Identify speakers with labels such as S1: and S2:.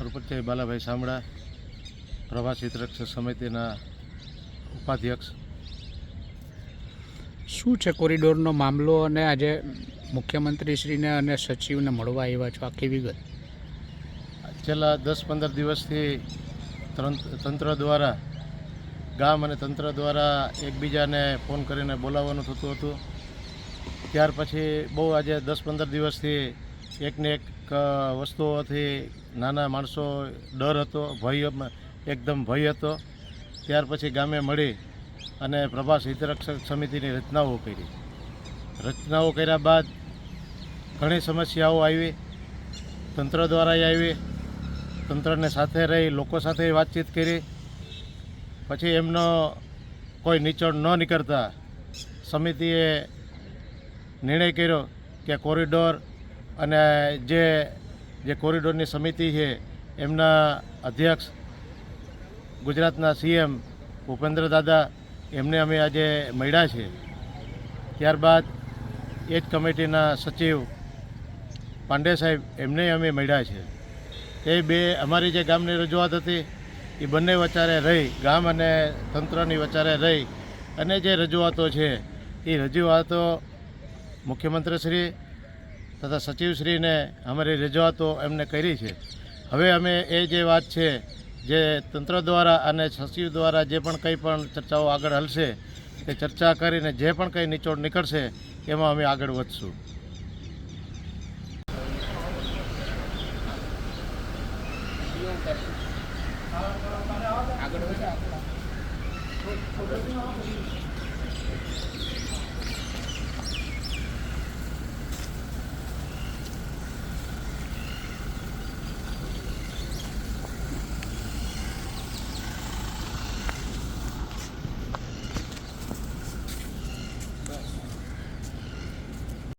S1: સરપંચ બાલાભાઈ સામડા પ્રવાસી રક્ષક સમિતિના ઉપાધ્યક્ષ.
S2: શું છે કોરિડોરનો મામલો અને આજે મુખ્યમંત્રીશ્રીને અને સચિવને મળવા આવ્યા છો આખી વિગત?
S1: છેલ્લા દસ પંદર દિવસથી તંત્ર દ્વારા ગામ અને તંત્ર દ્વારા એકબીજાને ફોન કરીને બોલાવવાનું થતું હતું. ત્યાર પછી બહુ આજે દસ પંદર દિવસથી એકને એક વસ્તુઓથી નાના માણસો ડર હતો, ભય એકદમ ભય હતો. ત્યાર પછી ગામે મળી અને પ્રભાસ હિતરક્ષક સમિતિની રચનાઓ કરી. રચનાઓ કર્યા બાદ ઘણી સમસ્યાઓ આવી. તંત્ર દ્વારા આવી. તંત્રને સાથે રહી, લોકો સાથે વાતચીત કરી. પછી એમનો કોઈ નીચોડ ન નીકળતા સમિતિએ નિર્ણય કર્યો કે કોરિડોર અને જે જે કોરિડોરની સમિતિ છે, એમના અધ્યક્ષ, ગુજરાતના સીએમ ભૂપેન્દ્ર દાદા, એમને અમે આજે મળ્યા છે. ત્યારબાદ એ જ કમિટીના સચિવ પાંડે સાહેબ એમને અમે મળ્યા છે. એ બે, અમારી જે ગામની રજૂઆત હતી, એ બંને વચારે રહી, ગામ અને તંત્રની વચારે રહી. અને જે રજૂઆતો છે, એ રજૂઆતો મુખ્યમંત્રીશ્રી તથા સચિવશ્રીને અમારી રજૂઆતો એમને કરી છે. હવે અમે એ જે વાત છે, જે તંત્ર દ્વારા અને સચિવ દ્વારા જે પણ કંઈ પણ ચર્ચાઓ આગળ હલશે તે ચર્ચા કરીને જે પણ કંઈ નિચોડ નીકળશે, એમાં અમે આગળ વધશું.